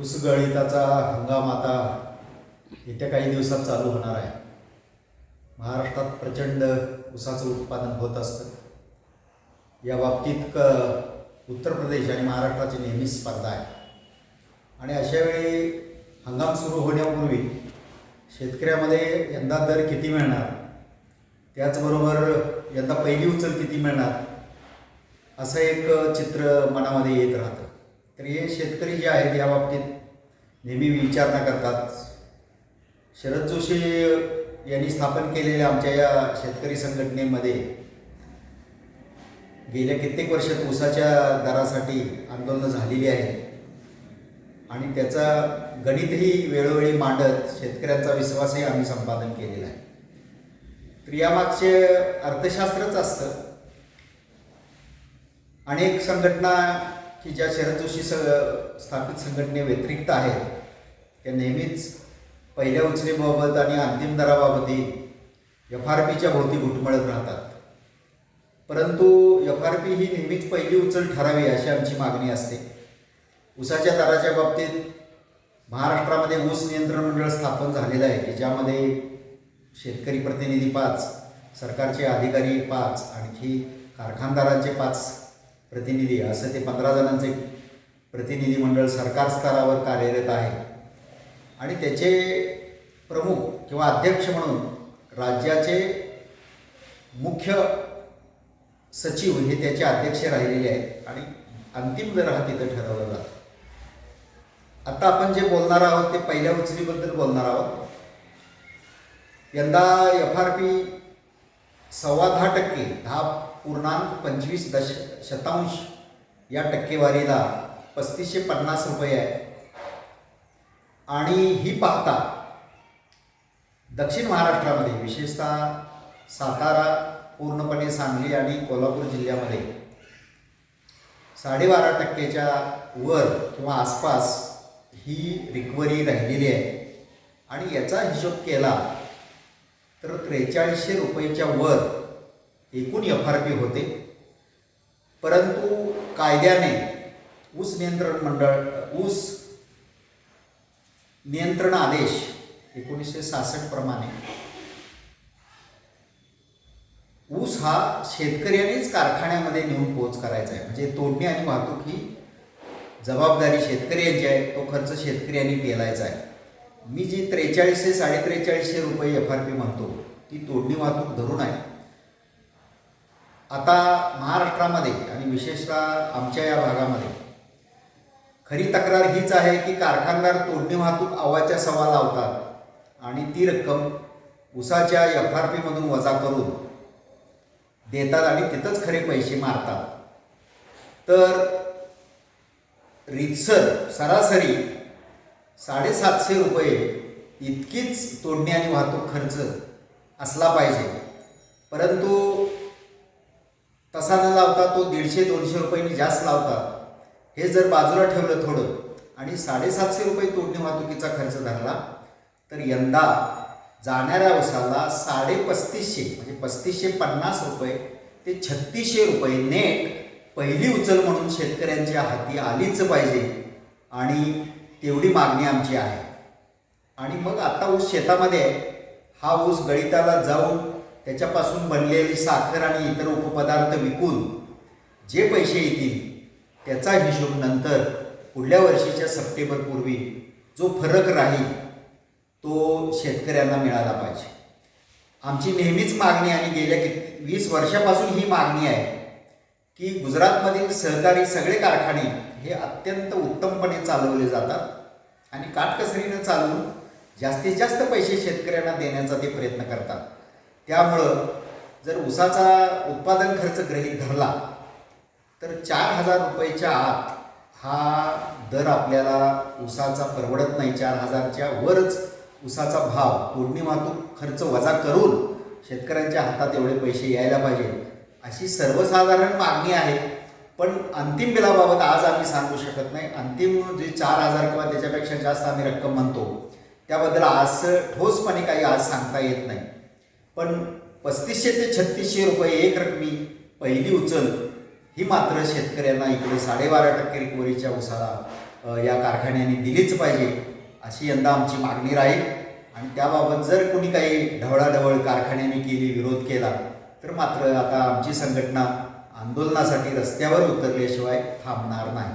ऊसगळीताचा हंगाम आता येत्या काही दिवसात चालू होणार आहे. महाराष्ट्रात प्रचंड ऊसाचं उत्पादन होत असतं. या बाबतीत क उत्तर प्रदेश आणि महाराष्ट्राची नेहमीच स्पर्धा आहे. आणि अशा वेळी हंगाम सुरू होण्यापूर्वी शेतकऱ्यामध्ये यंदा दर किती मिळणार? त्याचबरोबर यंदा पहिली उचल किती मिळणार? असं एक चित्र मनामध्ये येत राहतं. तर हे शेतकरी जे आहेत या बाबतीत नेहमी विचारणा करतात. शरद जोशी यांनी स्थापन केलेल्या आमच्या या शेतकरी संघटनेमध्ये गेल्या कित्येक वर्षात ऊसाच्या दरासाठी आंदोलनं झालेली आहेत. आणि त्याचा गणितही वेळोवेळी मांडत शेतकऱ्यांचा विश्वासही आम्ही संपादन केलेला आहे. तर यामागचे अर्थशास्त्रच असतं. अनेक संघटना की ज्या शरद जोशी स स्थापित संघटने व्यतिरिक्त आहेत त्या नेहमीच पहिल्या उचलीबाबत आणि अंतिम दराबाबतही एफ आर पीच्या भोवती घुटमळत राहतात. परंतु एफ आर पी ही नेहमीच पहिली उचल ठरावी अशी आमची मागणी असते. ऊसाच्या दराच्या बाबतीत महाराष्ट्रामध्ये ऊस नियंत्रण मंडळ स्थापन झालेलं आहे की ज्यामध्ये शेतकरी प्रतिनिधी पाच सरकारचे अधिकारी पाच आणखी कारखानदारांचे पाच प्रतिनिधी असं ते पंधरा जणांचे प्रतिनिधी मंडळ सरकार स्तरावर कार्यरत आहे. आणि त्याचे प्रमुख किंवा अध्यक्ष म्हणून राज्याचे मुख्य सचिव हे त्याचे अध्यक्ष राहिलेले आहेत. आणि अंतिम जर हा तिथं ठरवलं जातो. आता आपण जे बोलणार आहोत ते पहिल्या उचलीबद्दल बोलणार आहोत. यंदा एफ आर पी सव्वा दहा टक्के दहा पूर्णांक पंचवीस दश शतांश या टक्केवारीला पस्तीसशे पन्नास रुपये आहे. आणि ही पाहता दक्षिण महाराष्ट्रामध्ये विशेषतः सातारा पूर्णपणे सांगली आणि कोल्हापूर जिल्ह्यामध्ये साडेबारा टक्क्याच्या वर किंवा आसपास ही रिकव्हरी राहिलेली आहे. आणि याचा हिशोब केला तर त्रेचाळीसशे रुपयेच्या वर एकूण एफ आर पी होते. परंतु कायद्याने ऊस नियंत्रण मंडळ ऊस नियंत्रण आदेश एकोणीसशे सहासष्ट प्रमाणे ऊस हा शेतकऱ्यांनीच कारखान्यामध्ये नेऊन पोच करायचा आहे. म्हणजे तोडणी आणि वाहतूक ही जबाबदारी शेतकऱ्यांची आहे तो खर्च शेतकऱ्यांनी पेलायचा आहे. मी जी त्रेचाळीसशे साडेत्रेचाळीसशे रुपये एफ आर पी म्हणतो ती तोडणी वाहतूक धरून आहे. आता महाराष्ट्रामध्ये आणि विशेषतः आमच्या या भागामध्ये खरी तक्रार हीच आहे की कारखानदार तोडणी वाहतूक अवाच्या सवा लावतात आणि ती रक्कम उसाच्या एफ आर पीमधून वजा करून देतात आणि तिथंच खरे पैसे मारतात. तर रितसर सरासरी साडेसातशे रुपये इतकीच तोडणी आणि वाहतूक खर्च असला पाहिजे. परंतु तसा न लावता तो दीडशे दोनशे रुपयांनी जास्त लावतात हे जर बाजूला ठेवलं थोडं आणि साडेसातशे रुपये तोडणी वाहतुकीचा खर्च धरला तर यंदा जाणाऱ्या वसाला साडे पस्तीसशे म्हणजे पस्तीसशे पन्नास रुपये ते छत्तीसशे रुपये नेट पहिली उचल म्हणून शेतकऱ्यांच्या हाती आलीच पाहिजे आणि तेवढी मागणी आमची आहे. आणि मग आता ऊस शेतामध्ये हा ऊस गळिताला जाऊन त्याच्यापासून बनलेली साखर आणि इतर उपपदार्थ विकून जे पैसे येतील त्याचा हिशोब नंतर पुढल्या वर्षीच्या सप्टेंबरपूर्वी जो फरक राहील तो शेतकऱ्यांना मिळाला पाहिजे. आमची नेहमीच मागणी आणि गेल्या किती वीस वर्षापासून ही मागणी आहे. की गुजरातमधील सहकारी सगळे कारखाने हे अत्यंत उत्तमपणे चालवले जातात आणि काटकसरीनं चालवून जास्तीत जास्त पैसे शेतकऱ्यांना देण्याचा ते प्रयत्न करतात. त्यामुळं जर ऊसाचा उत्पादन खर्च गृहीत धरला तर चार हजार रुपयेच्या आत हा दर आपल्याला ऊसाचा परवडत नाही. चार हजारच्या वरच ऊसाचा भाव तोडणी वाहतूक खर्च वजा करून शेतकऱ्यांच्या हातात एवढे पैसे यायला पाहिजेत. अशी सर्वसाधारण मागणी आहे. पण अंतिम बिलाबाबत आज आम्ही सांगू शकत नाही. अंतिम जे चार हजार किंवा त्याच्यापेक्षा जास्त आम्ही रक्कम म्हणतो त्याबद्दल आज ठोसपणे काही आज सांगता येत नाही. पण पस्तीसशे ते छत्तीसशे रुपये एक रकमी पहिली उचल ही मात्र शेतकऱ्यांना इकडे साडेबारा टक्के रिकव्हरीच्या उसाला या कारखान्याने दिलीच पाहिजे अशी यंदा आमची मागणी राहील. आणि त्याबाबत जर कोणी काही ढवळाढवळ कारखान्याने केली विरोध केला तर मात्र आता आमची संघटना आंदोलनासाठी रस्त्यावर उतरल्याशिवाय थांबणार नाही.